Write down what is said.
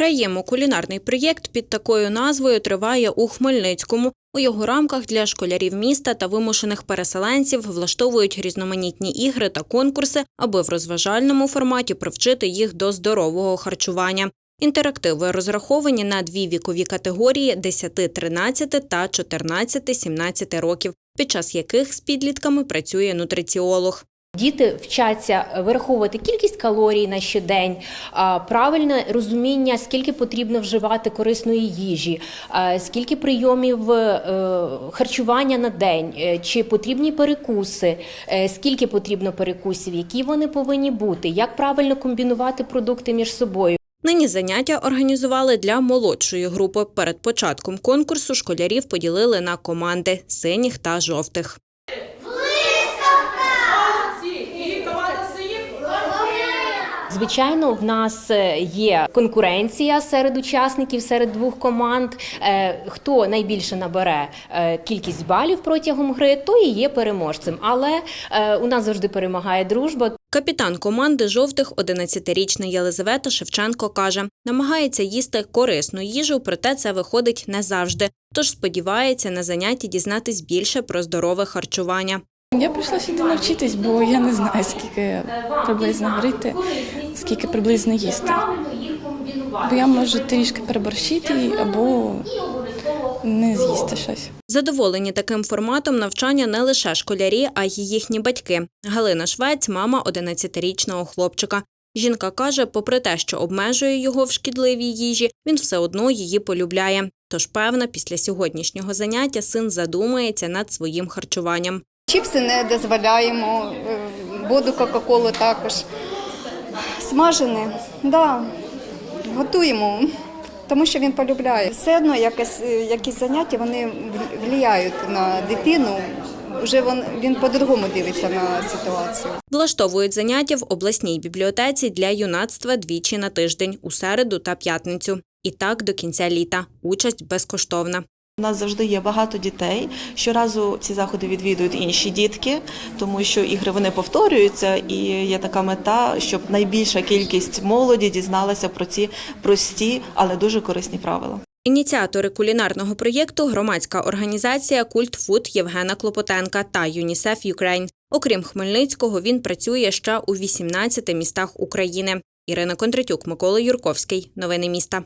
Граємо кулінарний проєкт під такою назвою триває у Хмельницькому. У його рамках для школярів міста та вимушених переселенців влаштовують різноманітні ігри та конкурси, аби в розважальному форматі привчити їх до здорового харчування. Інтерактиви розраховані на дві вікові категорії 10-13 та 14-17 років, під час яких з підлітками працює нутриціолог. Діти вчаться вираховувати кількість калорій на щодень, правильне розуміння, скільки потрібно вживати корисної їжі, скільки прийомів е, харчування на день, е, чи потрібні перекуси, е, скільки потрібно перекусів, які вони повинні бути, як правильно комбінувати продукти між собою. Нині заняття організували для молодшої групи. Перед початком конкурсу школярів поділили на команди синіх та жовтих. І команда синіх. Звичайно, в нас е, є конкуренція серед учасників, серед двох команд. Е, Хто найбільше набере е, кількість балів протягом гри, той і є переможцем. Але у нас завжди перемагає дружба. Капітан команди жовтих, 11-річна Єлизавета Шевченко каже, намагається їсти корисну їжу, проте це виходить не завжди. Тож сподівається на занятті дізнатись більше про здорове харчування. Я прийшла сюди навчитись, бо я не знаю, скільки приблизно грити, скільки приблизно їсти. Бо я можу трішки переборщити або не з'їсти щось. Задоволені таким форматом навчання не лише школярі, а й їхні батьки. Галина Швець, мама 11-річного хлопчика. Жінка каже, попри те, що обмежує його в шкідливій їжі, він все одно її полюбляє. Тож, певна, після сьогоднішнього заняття син задумається над своїм харчуванням. Чіпси не дозволяємо, е, воду Кока-Колу також. Смажене, да, готуємо, тому що він полюбляє. Все одно якось, е, якісь заняття вони впливають на дитину. Вже він, він по-другому дивиться на ситуацію. Влаштовують заняття в обласній бібліотеці для юнацтва двічі на тиждень у середу та п'ятницю. І так до кінця літа. Участь безкоштовна. У нас завжди є багато дітей. Щоразу ці заходи відвідують інші дітки, тому що ігри вони повторюються, і є така мета, щоб найбільша кількість молоді дізналася про ці прості, але дуже корисні правила. Ініціатори кулінарного проєкту громадська організація Культ Фуд Євгена Клопотенка та ЮНІСЕФ Юкрейн. Окрім Хмельницького, він працює ще у 18 містах України. Ірина Кондратюк, Микола Юрковський. Новини міста.